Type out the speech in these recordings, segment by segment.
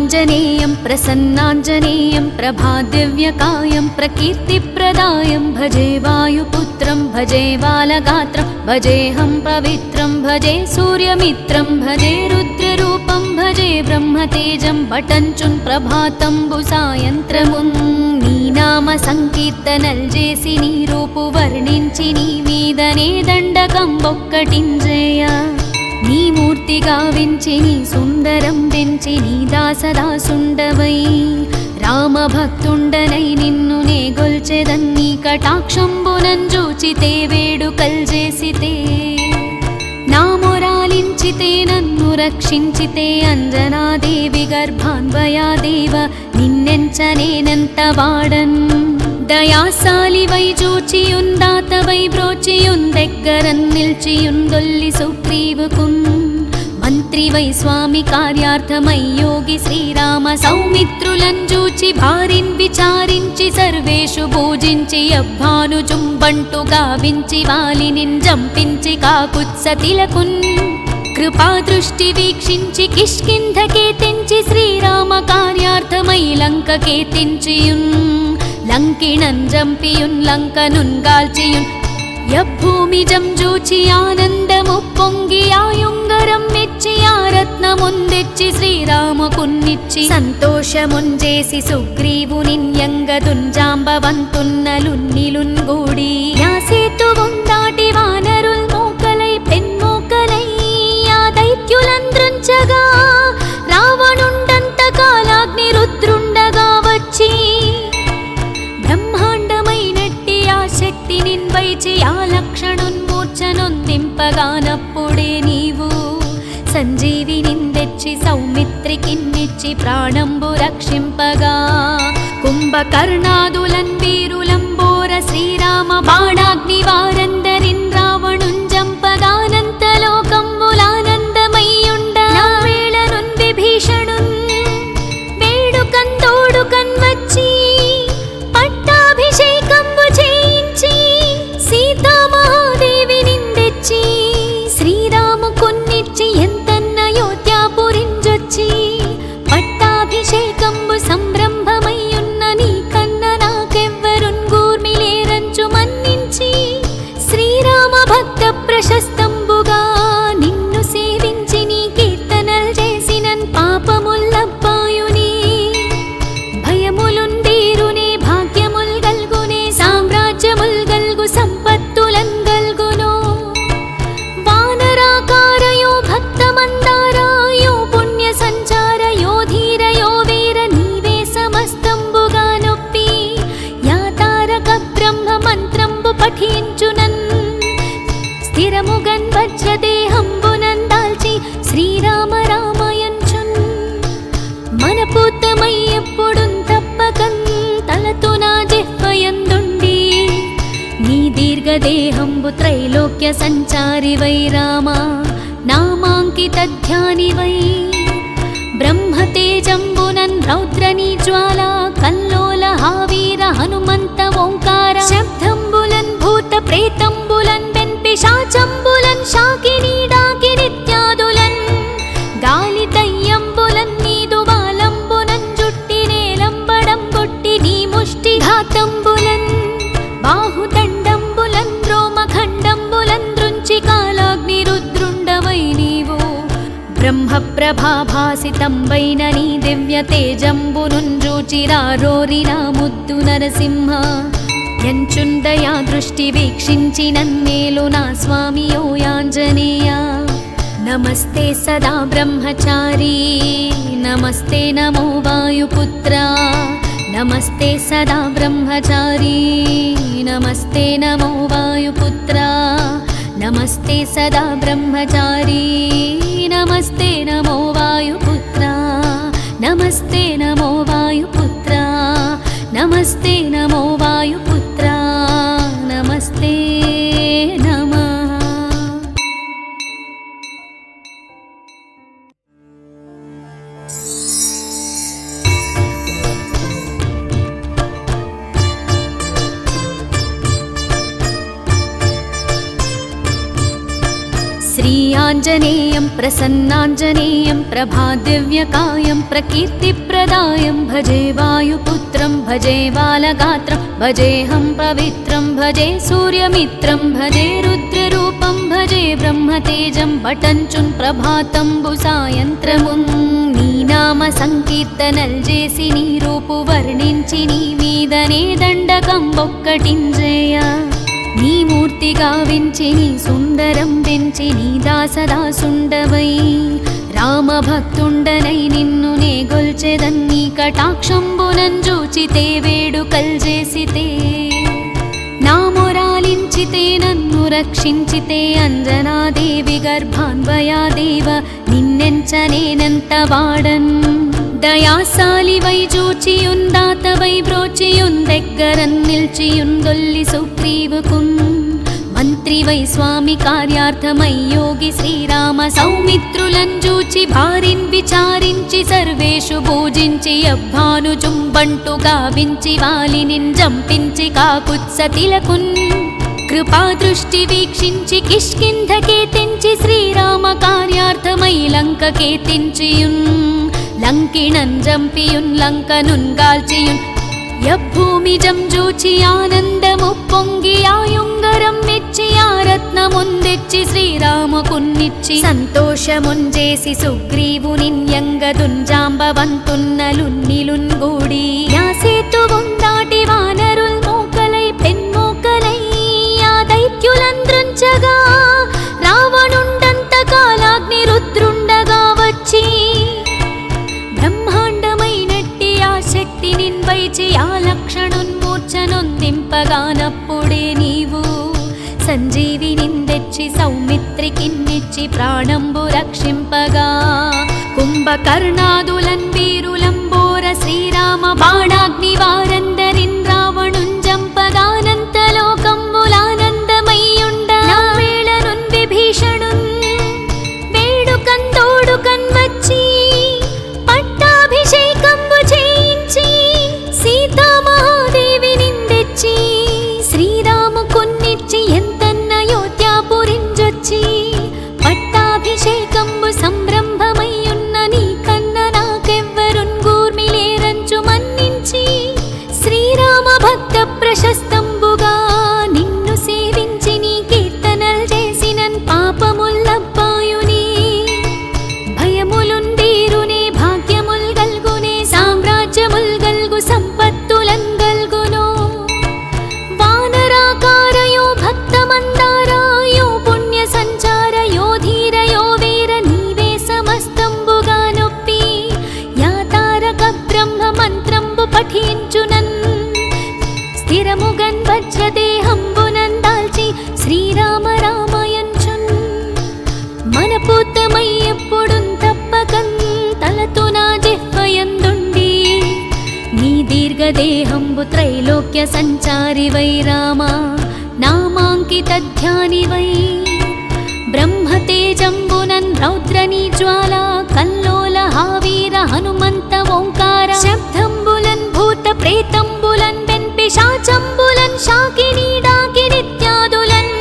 प्रसन्नाञ्जनेयं प्रसन्नाञ्जनेयं प्रभादिव्यकायं प्रकीर्तिप्रदायं भजे वायुपुत्रं भजे बालगात्रं भजेऽहं पवित्रं भजे सूर्यमित्रं भजे रुद्ररूपं भजे ब्रह्मतेजं पटञ्चुन् प्रभातम्बुसायन्त्रमुन्नीनामसङ्कीर्तनल्जेसि नीरूपु वर्णि नीमेदने दण्डकं मोक्कटिञ्जेय నీ మూర్తిగా వెంచి నీ సుందరం పెంచి నీ దాసదాసుండవై. రామభక్తుండనై నిన్ను నే గొల్చెదన్ని కటాక్షంబునంజూచితే వేడుకల్ చేసితే నా మొరాలించితే నన్ను రక్షించితే అంజనాదేవి గర్భాన్వయాదేవ నిన్నెంచనేనంత వాడన్. దయాసాలివై చూచియుందాతవై బ్రోచియుందెగ్గరన్ నిల్చియుందొల్లి సుగ్రీవుకున్ మంత్రివై స్వామి కార్యార్థమై యోగి శ్రీరామ సౌమిత్రులను చూచి భారిన్ విచారించి సర్వేషు పూజించి అబ్బాను జుంబంటు గావించి వాలిని జంపించి కాకుత్సతిలకున్ కృపా దృష్టి వీక్షించి కిష్కింధకే తెంచి శ్రీరామ కార్యార్థమై లంకకే తెంచియున్ లంకిణన్ జంపియున్ లంకనున్ గాల్చియున్ యభూమిజం జూచి ఆనందము పొంగి ఆయుంగరం మెచ్చి ఆ రత్నముందెచ్చి లేచి ఆ లక్షణున్మూర్ఛనొందింపగానప్పుడే నీవు సంజీవి నిందెచ్చి సౌమిత్రికిన్నిచ్చి ప్రాణంబు రక్షింపగా. కుంభకర్ణాదులన్ వీరులంబోర శ్రీరామ బాణాగ్ని వారందరిన్ రావణుంజంపగానంత లోకంబులానందమయ్యుండ. వేళనున్ విభీషణ స్థిరముగన్ వజ్రదేహంబునన్ దాల్చి శ్రీరామ రామయంచున్ మనపూతమై ఎప్పుడున్ తప్పకన్ తలతు నా జిహ్వయందుండి నీ దీర్ఘదేహంబు త్రైలోక్య సంచారి వై రామ నామాంకిత ధ్యాని వై. బ్రహ్మతేజంబునన్ రౌద్రనీ జ్వాల కల్లోల హావీర హనుమంత ఓంకార. శబ్దంబులన్ భూత ప్రేతంబులన్ వెన్పిశాచంబులన్ శాకినీ డాకినిత్యాదులన్ గాలి దయ్యంబులన్ నీదు వాలంబునన్ జుట్టి నేలంబడం కొట్టి నీ ముష్టి ఘాతంబులన్. బాహుదండంబులన్ రోమఖండంబులన్ దృంచి కాలాగ్ని రుద్రుండవై నీవు. బ్రహ్మ ప్రభాభాసితంబైన నీ దివ్య తేజంబునుంజూచిరారోరినా ముద్దు నరసింహ. ఎంచుందయా దృష్టి వీక్షించి నన్నేలు నా స్వామియో యాంజనేయ నమస్తే సదా బ్రహ్మచారీ నమస్తే నమో వాయుపుత్ర నమస్తే సదా బ్రహ్మచారీ నమస్తే నమో వాయుపుత్ర నమస్తే సదా బ్రహ్మచారీ నమస్తే నమో వాయుపుత్ర నమస్తే నమో వాయుపుత్ర నమస్తే నమో వాయుపుత్ర ञ्जनेयं प्रसन्नाञ्जनेयं प्रभादिव्यकायं प्रकीर्तिप्रदायं भजे वायुपुत्रं भजे बालगात्रं भजेऽहं पवित्रं भजे सूर्यमित्रं भजे रुद्ररूपं भजे ब्रह्मतेजं पटञ्चुन् प्रभातम्बुसायन्त्रमुन्नी नाम सङ्कीर्तनल्जेसि नीरूपुवर्णिञ्चिनी मीदने दण्डकं बोक्कटिञ्जेय। నీ మూర్తిగా వెంచి నీ సుందరం పెంచి నీ దాసదాసుండవై రామభక్తుండనై నిన్ను నే గొల్చెదన్ని కటాక్షంబునంజూచితే వేడు కల్జేసితే నా మొరాలించితే నన్ను రక్షించితే అంజనాదేవి గర్భాన్వయాదేవ నిన్నెంచనేనంత వాడన్. దయాసాలివై జూచియుందాతవై బ్రోచియుందెగ్గరన్ నిల్చియుందొల్లి సుగ్రీవుకున్. మంత్రివై స్వామి కార్యార్థమై యోగి శ్రీరామ సౌమిత్రులంజూచి భారిన్ విచారించి సర్వేషు పూజించి అబ్బాను జుంబంటు గావించి వాలిని జంపించి కాకుత్సతిలకున్ కృపా దృష్టి వీక్షించి కిష్కింధ కేతించి శ్రీరామ కార్యార్థమై లంక కేతించియున్. లంకిణం జంపియున్ లంకనున్ గాల్చియున్. యభూమి జంజూచి ఆనందము పొంగి ఆయుంగరం మెచ్చి ఆ రత్నముందెచ్చి శ్రీరామకున్నిచ్చి సంతోషముంజేసి సుగ్రీవునిన్యంగదుంజాంబవంతున్నలున్నిలున్గూడి కుంభకర్ణాదులన్ భూత ప్రేతంబులన్ వెన్పిశాచంబులన్ శాకినీ డాకినిత్యాదులన్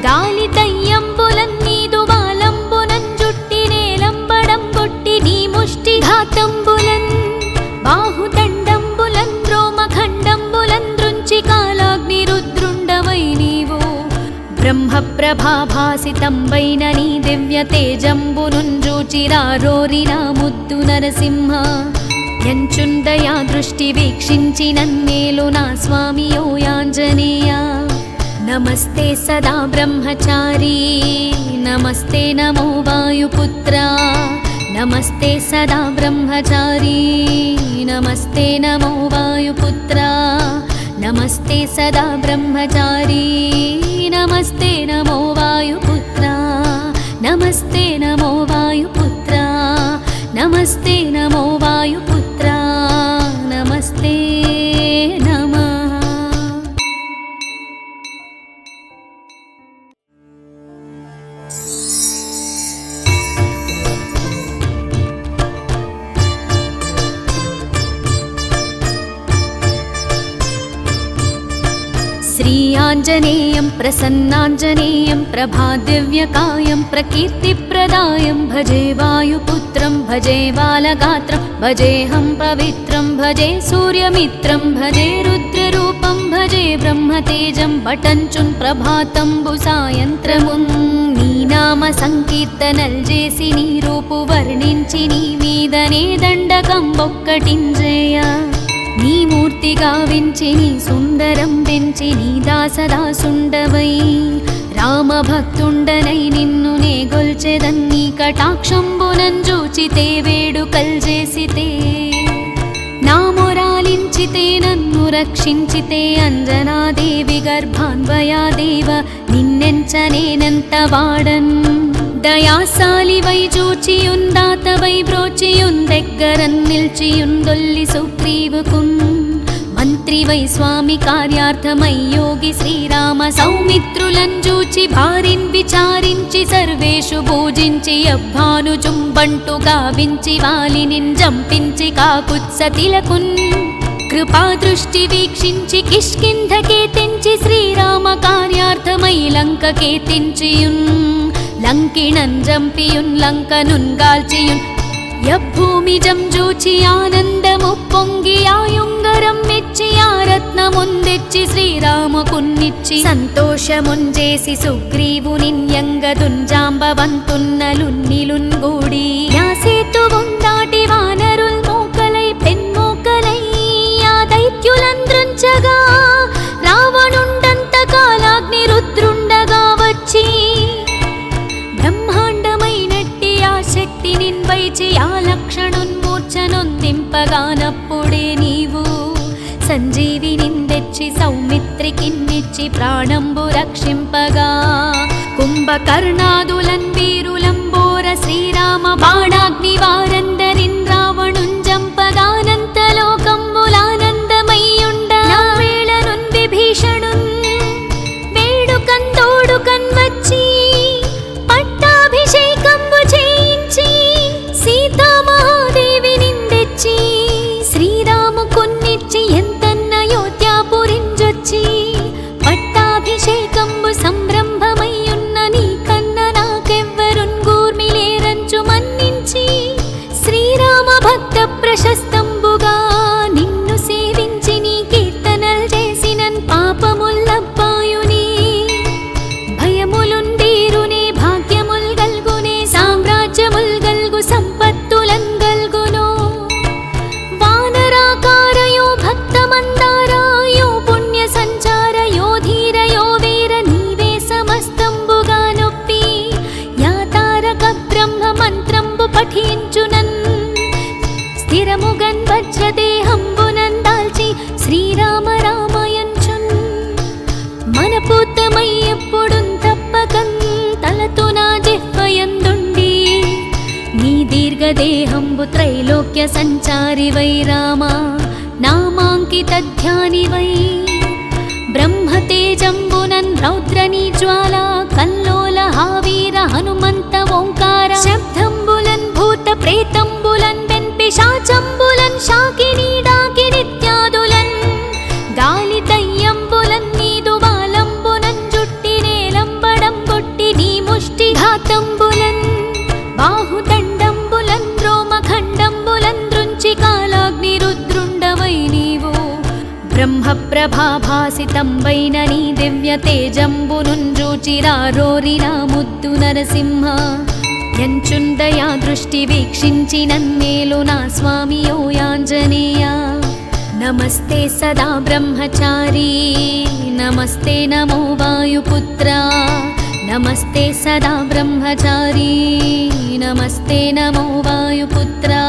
గాలి దయ్యంబులన్ నీదు వాలంబునన్ జుట్టి నేలంబడం కొట్టి నీ ముష్టి ఘాతంబులన్. బాహుదండంబులన్ రోమఖండంబులన్ దృంచి కాలాగ్ని రుద్రుండవై నీవు. బ్రహ్మప్రభాభాసితంబైన నీ దివ్య తేజంబునుంజూచిరారోరిన ముద్దు నరసింహ. ఎంచుందయా దృష్టి వీక్షించి నన్నేలు నా స్వామియో యాంజనేయ నమస్తే సదా బ్రహ్మచారీ నమస్తే నమో వాయుపుత్ర నమస్తే సదా బ్రహ్మచారీ నమస్తే నమో వాయుపుత్ర నమస్తే సదా బ్రహ్మచారీ నమస్తే నమో వాయుపుత్ర నమస్తే నమో వాయుపుత్ర నమస్తే నమో వాయుపుత్ర प्रसन्नाञ्जनेयं प्रसन्नाञ्जनेयं प्रभादिव्यकायं प्रकीर्तिप्रदायं भजे वायुपुत्रं भजे बालगात्रं भजेऽहं पवित्रं भजे सूर्यमित्रं भजे रुद्ररूपं भजे ब्रह्मतेजं पटञ्चुन् प्रभातम्बुसायन्त्रमुं सायन्त्रमुन्नी नाम सङ्कीर्तनल्जेसि नीरूपुवर्णिञ्चिनी मीदनेदण्डकं मोक्कटिञ्जेय నీ మూర్తిగా వెంచి నీ సుందరం పెంచి నీ దాసదాసుండవై. రామభక్తుండనై నిన్ను నే గొల్చెదన్నీ కటాక్షంబునంజూచితే వేడు కల్జేసితే నా మొరాలించితే నన్ను రక్షించితే అంజనాదేవి గర్భాన్వయాదేవ నిన్నెంచనేనంత వాడన్. దయాసాలివై చూచియుందాతవై బ్రోచియుందెగ్గరన్ నిల్చియుందొల్లి సుగ్రీవుకున్ మంత్రివై స్వామి కార్యార్థమై యోగి శ్రీరామ సౌమిత్రులంజూచి భారిన్ విచారించి సర్వేషు పూజించి అబ్బాను జుంబంటు గావించి వాలిని జంపించి కాకుత్సతిలకున్ కృపా దృష్టి వీక్షించి కిష్కింధకే తెంచి శ్రీరామ కార్యార్థమై లంకకే తెంచియున్ లంకిణం జంపియున్ లంకనున్ గాల్చియున్. యభూమి జంజూచి ఆనందము పొంగి ఆయుంగరం మెచ్చి ఆ రత్నముందెచ్చి శ్రీరామకున్నిచ్చి. సంతోషముంజేసి సుగ్రీవునిన్యంగదుంజాంబవంతున్నలున్నిలున్ గూడి. యాసేతు దాటి వానరుల్ మోకలై పెన్మోకలై ఆ దైత్యులంద్రుంచగా రావణుండంత కాలాగ్ని రుద్రుండగా నిన్వైచి ఆ లక్షణున్మూర్ఛనొందింపగానప్పుడే నీవు సంజీవి నిందెచ్చి సౌమిత్రికిన్నిచ్చి ప్రాణంబు రక్షింపగా. కుంభకర్ణాదులన్ వీరులంబోర శ్రీరామ బాణాగ్ని త్రైలోక్య సంచారి వై రామ నామాంకిత ధ్యాని వై. బ్రహ్మతేజంబునన్ రౌద్రనీ జ్వాల కల్లోల హావీర హనుమంత ఓంకార. ब्रह्मप्रभाभासितं वैननी दिव्यते जम्बुरुञुचिरारोरिरामुद्दु नरसिंहा। यञ्चुन्तया दृष्टिवीक्षिञ्चि नन्मेलुना स्वामि यो याञ्जनेया नमस्ते सदा ब्रह्मचारी नमस्ते नमो वायुपुत्रा। नमस्ते सदा ब्रह्मचारी नमस्ते नमो वायुपुत्रा।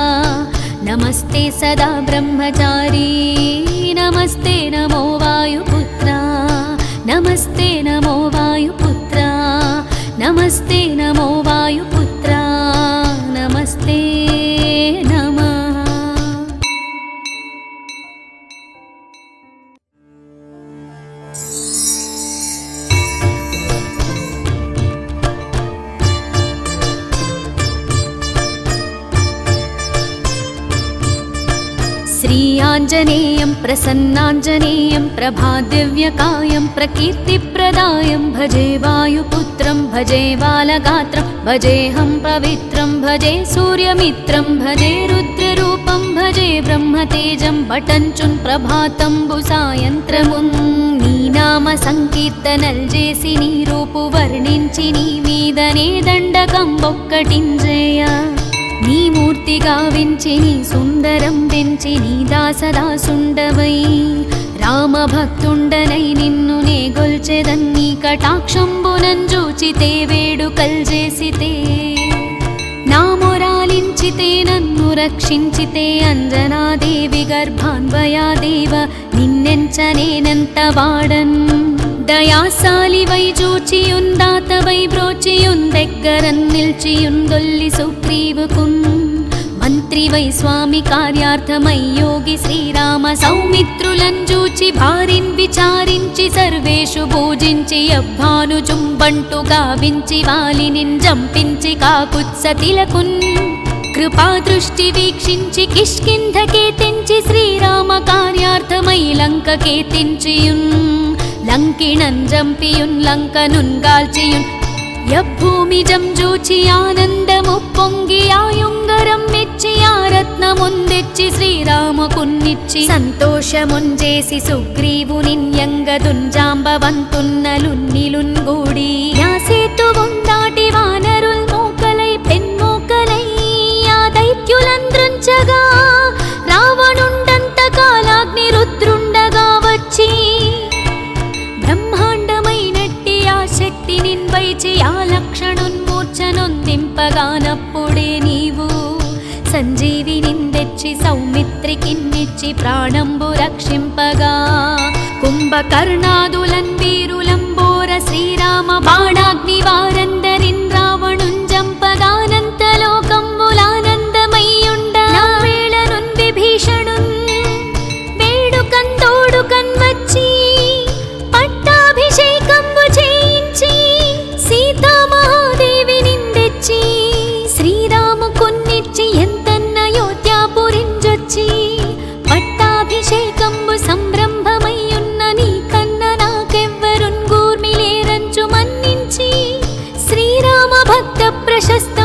नमस्ते सदा ब्रह्मचारी। నమస్తే నమో వాయుపుత్ర. నమస్తే నమో వాయుపుత్ర. నమస్తే నమో వాయుపుత్ర. आञ्जनेयं प्रसन्नाञ्जनेयं प्रभादिव्यकायं प्रकीर्तिप्रदायं भजे वायुपुत्रं भजे बालगात्रं भजेऽहं पवित्रं भजे सूर्यमित्रं भजे रुद्ररूपं भजे ब्रह्मतेजं भटञ्चुन् ప్రభాతంబుసాయంత్రమున్ నీ నామ సంకీర్తనల్ చేసి నీ రూపు వర్ణించి నీ మీదనే దండకం ఒక్కటింజయ నీ మూర్తిగా వెంచి నీ సుందరం పెంచి నీ దాసదాసుండవై రామభక్తుండనై నిన్ను నే గొల్చెదన్ని కటాక్షంబునంజూచితే వేడుకల్ చేసితే నా మొరాలించితే నన్ను రక్షించితే అంజనాదేవి గర్భాన్వయాదేవ నిన్నెంచనేనంత వాడన్. దయాసాలివై చూచియుందాతవై బ్రోచియుందెగ్గరన్ నిల్చియుందొల్లి సుగ్రీవుకున్ మంత్రివై స్వామి కార్యార్థమై యోగి శ్రీరామ సౌమిత్రులను చూచి భారిన్ విచారించి సర్వేషు పూజించి అబ్బాను జుంబంటు గావించి వాలిని జంపించి కాకుత్సతిలకున్ కృపా దృష్టి వీక్షించి కిష్కింధకే తెంచి శ్రీరామ కార్యార్థమై లంకకే తెంచియున్ లంకిణన్ జంపియున్ లంకనున్ గాల్చియున్. యభూమిజం జూచి ఆనందము పొంగి ఆయుంగరం మెచ్చి ఆ రత్నముందెచ్చి శ్రీరామకున్నిచ్చి. సంతోషముంజేసి సుగ్రీవునిన్యంగదుంజాంబవంతున్నలున్నిలున్గూడి యాసేతువుం లేచి ఆ లక్షణున్మూర్ఛనొందింపగానప్పుడే నీవు సంజీవి నిందెచ్చి సౌమిత్రికిన్నిచ్చి ప్రాణంబు రక్షింపగా. కుంభకర్ణాదులన్ వీరులంబోర శ్రీరామ బాణాగ్నివారందరిన్ రావణుంజంపగానంతలోకంబులా అభిషేకంబు సంరంభమయ్యున్న నీ కన్న నాకెవ్వరున్ గూర్మిలేరంచు మన్నించి శ్రీరామ భక్త ప్రశస్త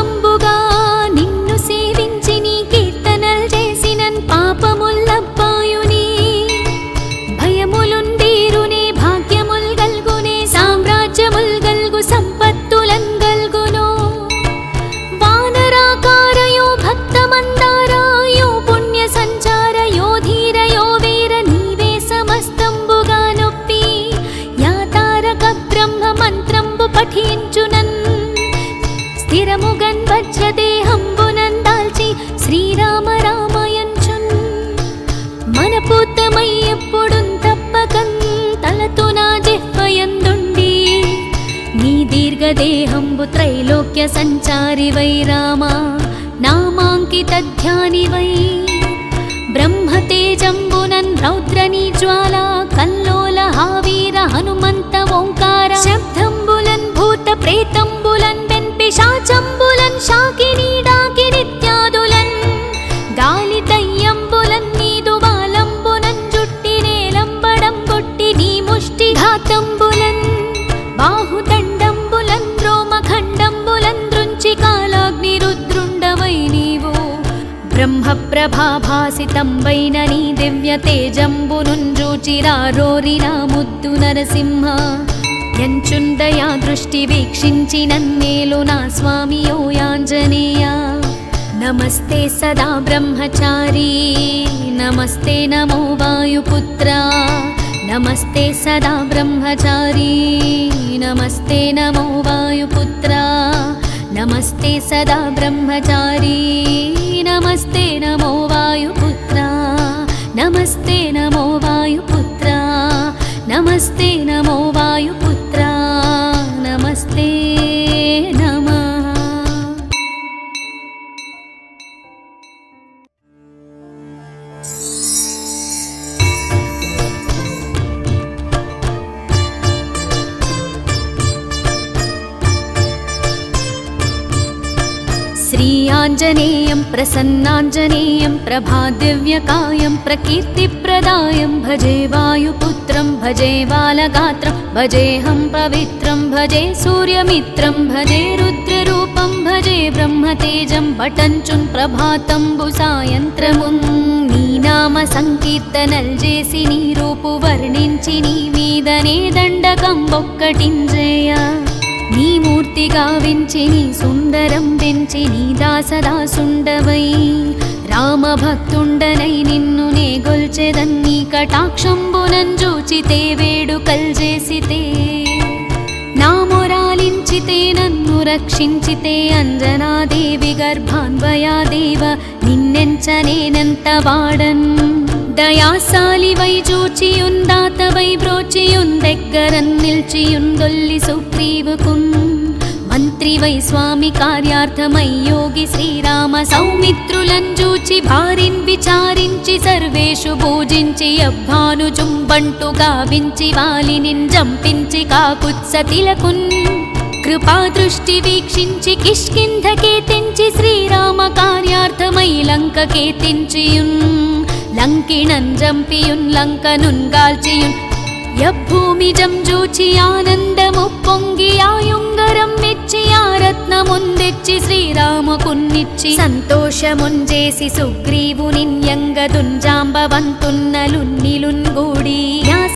దీర్ఘదేహంబు త్రైలోక్య సంచారి వై రామ నామాంకిత ధ్యాని వై. బ్రహ్మతేజంబునన్ రౌద్రనీ జ్వాల కల్లోల హావీర హనుమంత ఓంకార. శబ్దంబులన్ భూత ప్రేతంబులన్ వెన్పిశాచంబులన్ శాకినీ డాకి ब्रह्मप्रभाभासितं वैननी दिव्यतेजम्बुनुञ्जूचिरारोरिनामुद्दु नरसिंह। यञ्चुन्दया दृष्टिवीक्षिञ्चिनन्मेलुना स्वामि यो याञ्जनेया नमस्ते सदा ब्रह्मचारी नमस्ते नमो वायुपुत्रा। नमस्ते सदा ब्रह्मचारी नमस्ते नमो वायुपुत्रा। नमस्ते सदा ब्रह्मचारी। नमस्ते नमो वायुपुत्रा नमस्ते नमो वायुपुत्रा नमस्ते प्रसन्नाञ्जनेयं प्रभादिव्यकायं प्रकीर्तिप्रदायं भजे वायुपुत्रं भजे बालगात्रं भजेऽहं पवित्रं भजे सूर्यमित्रं भजे रुद्ररूपं भजे ब्रह्मतेजं पटञ्चुन् प्रभातम्बु सायन्त्रमुन्नीनामसङ्कीर्तनल्जेसि नीरूपु वर्णञ्चिनी मेदने दण्डकं बोक्कटिञ्जेय। నీ మూర్తిగా వెంచి నీ సుందరం పెంచి నీ దాసదాసుండవై రామభక్తుండనై నిన్ను నే గొల్చెదన్నీ కటాక్షంబునంజూచితే వేడు కల్జేసితే నా మొరాలించితే నన్ను రక్షించితే అంజనాదేవి గర్భాన్వయాదేవ నిన్నెంచనేనంత వాడన్. దయాసాలివై చూచియుందాతవై బ్రోచియుందెగ్గరన్ నిల్చియుందొల్లి సుగ్రీవుకున్ మంత్రివై స్వామి కార్యార్థమై యోగి శ్రీరామ సౌమిత్రులను చూచి భారిన్ విచారించి సర్వేషు పూజించి అబ్బాను జుంబంటు గావించి వాలిని జంపించి కాకుత్సతిలకున్ కృపా దృష్టి వీక్షించి కిష్కింధకే తెంచి శ్రీరామ కార్యార్థమై లంకకే తెంచియున్ లంకిణం జంపియున్ లంకనున్ గాల్చియున్ యభూమిజం జూచి ఆనందము పొంగి ఆయుంగరం మెచ్చి ఆ రత్నముందెచ్చి శ్రీరామకున్నిచ్చి సంతోషముంజేసి సుగ్రీవునిన్యంగదుంజాంబవంతున్నలున్నిలున్ గూడి